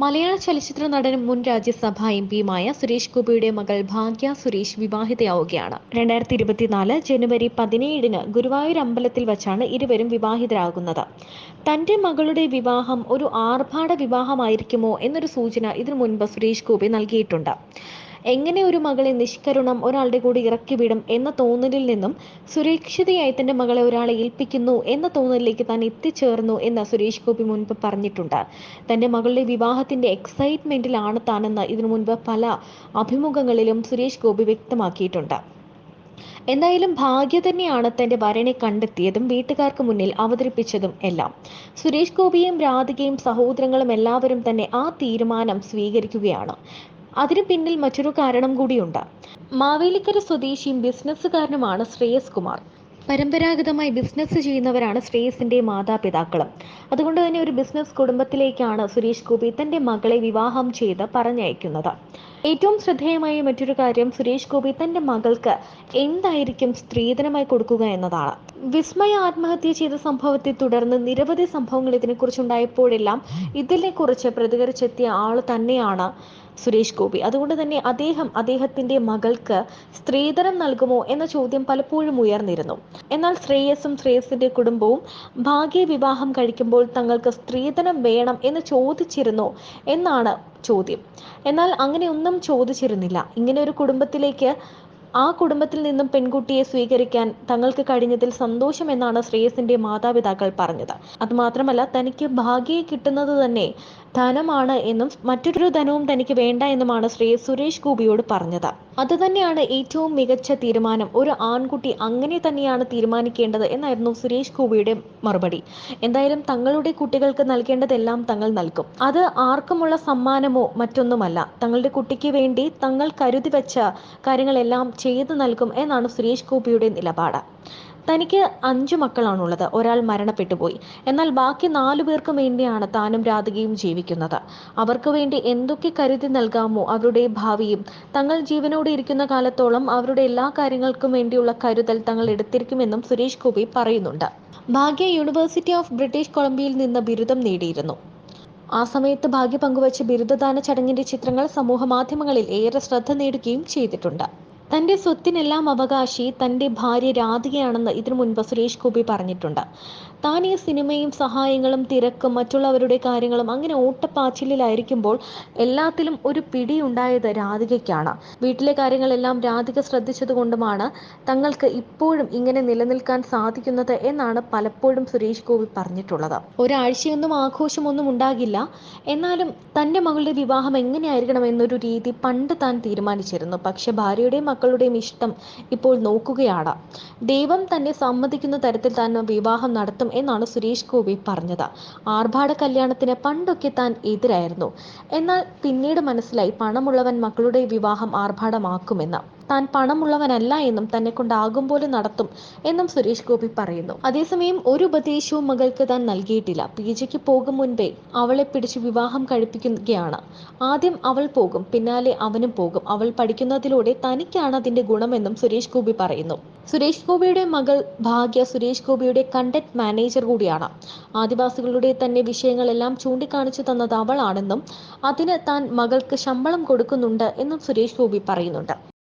മലയാള ചലച്ചിത്ര നടനും മുൻ രാജ്യസഭാ എം പിയുമായ സുരേഷ് ഗോപിയുടെ മകൾ ഭാഗ്യ സുരേഷ് വിവാഹിതയാവുകയാണ്. രണ്ടായിരത്തി ഇരുപത്തിനാല് ജനുവരി പതിനേഴിന് ഗുരുവായൂർ അമ്പലത്തിൽ വച്ചാണ് ഇരുവരും വിവാഹിതരാകുന്നത്. തന്റെ മകളുടെ വിവാഹം ഒരു ആർഭാട വിവാഹമായിരിക്കുമോ എന്നൊരു സൂചന ഇതിനു മുൻപ് സുരേഷ് ഗോപി നൽകിയിട്ടുണ്ട്. എങ്ങനെ ഒരു മകളെ നിഷ്കരുണം ഒരാളുടെ കൂടി ഇറക്കി വിടും എന്ന തോന്നലിൽ നിന്നും സുരക്ഷിതയായി തന്റെ മകളെ ഒരാളെ ഏൽപ്പിക്കുന്നു എന്ന തോന്നലിലേക്ക് താൻ എത്തിച്ചേർന്നു എന്ന് സുരേഷ് ഗോപി മുൻപ് പറഞ്ഞിട്ടുണ്ട്. തന്റെ മകളുടെ വിവാഹത്തിന്റെ എക്സൈറ്റ്മെന്റിലാണ് താനെന്ന് ഇതിനു മുൻപ് പല അഭിമുഖങ്ങളിലും സുരേഷ് ഗോപി വ്യക്തമാക്കിയിട്ടുണ്ട്. എന്തായാലും ഭാഗ്യ തന്നെയാണ് തന്റെ വരനെ കണ്ടെത്തിയതും വീട്ടുകാർക്ക് മുന്നിൽ അവതരിപ്പിച്ചതും എല്ലാം. സുരേഷ് ഗോപിയും രാധികയും സഹോദരങ്ങളും എല്ലാവരും തന്നെ ആ തീരുമാനം സ്വീകരിക്കുകയാണ്. അതിനു പിന്നിൽ മറ്റൊരു കാരണം കൂടിയുണ്ട്. മാവേലിക്കര സ്വദേശിയും ബിസിനസ്സുകാരനുമാണ് ശ്രേയസ് കുമാർ. പരമ്പരാഗതമായി ബിസിനസ് ചെയ്യുന്നവരാണ് ശ്രേയസിന്റെ മാതാപിതാക്കളും. അതുകൊണ്ട് തന്നെ ഒരു ബിസിനസ് കുടുംബത്തിലേക്കാണ് സുരേഷ് ഗോപി തന്റെ മകളെ വിവാഹം ചെയ്ത് പറഞ്ഞയക്കുന്നത്. ഏറ്റവും ശ്രദ്ധേയമായ മറ്റൊരു കാര്യം സുരേഷ് ഗോപി തന്റെ മകൾക്ക് എന്തായിരിക്കും സ്ത്രീധനമായി കൊടുക്കുക എന്നതാണ്. വിസ്മയ ആത്മഹത്യ ചെയ്ത സംഭവത്തെ തുടർന്ന് നിരവധി സംഭവങ്ങൾ ഇതിനെക്കുറിച്ചുണ്ടായപ്പോഴെല്ലാം ഇതിനെക്കുറിച്ച് പ്രതികരിച്ചെത്തിയ ആൾ തന്നെയാണ് സുരേഷ് ഗോപി. അതുകൊണ്ട് തന്നെ അദ്ദേഹം അദ്ദേഹത്തിന്റെ മകൾക്ക് സ്ത്രീധനം നൽകുമോ എന്ന ചോദ്യം പലപ്പോഴും ഉയർന്നിരുന്നു. എന്നാൽ ശ്രേയസും ശ്രേയസിന്റെ കുടുംബവും ഭാഗ്യ വിവാഹം കഴിക്കുമ്പോൾ തങ്ങൾക്ക് സ്ത്രീധനം വേണം എന്ന് ചോദിച്ചിരുന്നോ എന്നാണ് ചോദ്യം. എന്നാൽ അങ്ങനെ ഒന്നും ചോദിച്ചിരുന്നില്ല. ഇങ്ങനെ ഒരു കുടുംബത്തിലേക്ക് ആ കുടുംബത്തിൽ നിന്നും പെൺകുട്ടിയെ സ്വീകരിക്കാൻ തങ്ങൾക്ക് കഴിഞ്ഞതിൽ സന്തോഷം എന്നാണ് ശ്രേയസിന്റെ മാതാപിതാക്കൾ പറഞ്ഞത്. അതുമാത്രമല്ല തനിക്ക് ഭാഗ്യയെ കിട്ടുന്നത് തന്നെ ധനമാണ് എന്നും മറ്റൊരു ധനവും തനിക്ക് വേണ്ട എന്നുമാണ് ശ്രീ സുരേഷ് ഗോപിയോട് പറഞ്ഞത്. അതുതന്നെയാണ് ഏറ്റവും മികച്ച തീരുമാനം. ഒരു ആൺകുട്ടി അങ്ങനെ തന്നെയാണ് തീരുമാനിക്കേണ്ടത് എന്നായിരുന്നു സുരേഷ് ഗോപിയുടെ മറുപടി. എന്തായാലും തങ്ങളുടെ കുട്ടികൾക്ക് നൽകേണ്ടതെല്ലാം തങ്ങൾ നൽകും. അത് ആർക്കുമുള്ള സമ്മാനമോ മറ്റൊന്നുമല്ല. തങ്ങളുടെ കുട്ടിക്ക് വേണ്ടി തങ്ങൾ കരുതി വെച്ച കാര്യങ്ങളെല്ലാം ചെയ്തു നൽകും എന്നാണ് സുരേഷ് ഗോപിയുടെ നിലപാട്. തനിക്ക് അഞ്ചു മക്കളാണുള്ളത്. ഒരാൾ മരണപ്പെട്ടുപോയി. എന്നാൽ ബാക്കി നാലു പേർക്കും വേണ്ടിയാണ് താനും രാധികയും ജീവിക്കുന്നത്. അവർക്ക് വേണ്ടി എന്തൊക്കെ കരുതി നൽകാമോ അവരുടെ ഭാവിയും തങ്ങൾ ജീവനോടെ ഇരിക്കുന്ന കാലത്തോളം അവരുടെ എല്ലാ കാര്യങ്ങൾക്കും വേണ്ടിയുള്ള കരുതൽ തങ്ങൾ എടുത്തിരിക്കുമെന്നും സുരേഷ് ഗോപി പറയുന്നുണ്ട്. ഭാഗ്യ യൂണിവേഴ്സിറ്റി ഓഫ് ബ്രിട്ടീഷ് കൊളംബിയയിൽ നിന്ന് ബിരുദം നേടിയിരുന്നു. ആ സമയത്ത് ഭാഗ്യ പങ്കുവച്ച ബിരുദദാന ചടങ്ങിന്റെ ചിത്രങ്ങൾ സമൂഹ മാധ്യമങ്ങളിൽ ഏറെ ശ്രദ്ധ നേടുകയും ചെയ്തിട്ടുണ്ട്. തന്റെ സ്വത്തിനെല്ലാം അവകാശി തന്റെ ഭാര്യ രാധികയാണെന്ന് ഇതിനു മുൻപ് സുരേഷ് ഗോപി പറഞ്ഞിട്ടുണ്ട്. താൻ ഈ സിനിമയും സഹായങ്ങളും തിരക്കും മറ്റുള്ളവരുടെ കാര്യങ്ങളും അങ്ങനെ ഓട്ടപ്പാച്ചിലായിരിക്കുമ്പോൾ എല്ലാത്തിലും ഒരു പിടി ഉണ്ടായത് രാധികയ്ക്കാണ്. വീട്ടിലെ കാര്യങ്ങളെല്ലാം രാധിക ശ്രദ്ധിച്ചതുകൊണ്ടുമാണ് തങ്ങൾക്ക് ഇപ്പോഴും ഇങ്ങനെ നിലനിൽക്കാൻ സാധിക്കുന്നത് എന്നാണ് പലപ്പോഴും സുരേഷ് ഗോപി പറഞ്ഞിട്ടുള്ളത്. ഒരാഴ്ചയൊന്നും ആഘോഷമൊന്നും ഉണ്ടാകില്ല. എന്നാലും തന്റെ മകളുടെ വിവാഹം എങ്ങനെയായിരിക്കണം എന്നൊരു രീതി പണ്ട് താൻ തീരുമാനിച്ചിരുന്നു. പക്ഷെ ഭാര്യയുടെയും മക്കളുടെയും ഇഷ്ടം ഇപ്പോൾ നോക്കുകയാണ്. ദൈവം തന്നെ സമ്മതിക്കുന്ന തരത്തിൽ തന്നെ വിവാഹം നടത്തും എന്നാണ് സുരേഷ് ഗോപി പറഞ്ഞത്. ആർഭാട കല്യാണത്തിന് പണ്ടൊക്കെ താൻ എതിരായിരുന്നു. എന്നാൽ പിന്നീട് മനസ്സിലായി പണമുള്ളവൻ മക്കളുടെ വിവാഹം ആർഭാടമാക്കുമെന്ന്. താൻ പണമുള്ളവനല്ല എന്നും തന്നെ കൊണ്ടാകും പോലെ നടത്തും എന്നും സുരേഷ് ഗോപി പറയുന്നു. അതേസമയം ഒരു ഉപദേശവും മകൾക്ക് താൻ നൽകിയിട്ടില്ല. പി ജിക്ക് പോകും മുൻപേ അവളെ പിടിച്ച് വിവാഹം കഴിപ്പിക്കുകയാണ്. ആദ്യം അവൾ പോകും പിന്നാലെ അവനും പോകും. അവൾ പഠിക്കുന്നതിലൂടെ തനിക്കാണ് അതിന്റെ ഗുണമെന്നും സുരേഷ് ഗോപി പറയുന്നു. സുരേഷ് ഗോപിയുടെ മകൾ ഭാഗ്യ സുരേഷ് ഗോപിയുടെ കണ്ടന്റ് മാനേജർ കൂടിയാണ്. ആദിവാസികളുടെ തന്നെ വിഷയങ്ങളെല്ലാം ചൂണ്ടിക്കാണിച്ചു തന്നത് അവളാണെന്നും അതിന് താൻ മകൾക്ക് ശമ്പളം കൊടുക്കുന്നുണ്ട് എന്നും സുരേഷ് ഗോപി പറയുന്നുണ്ട്.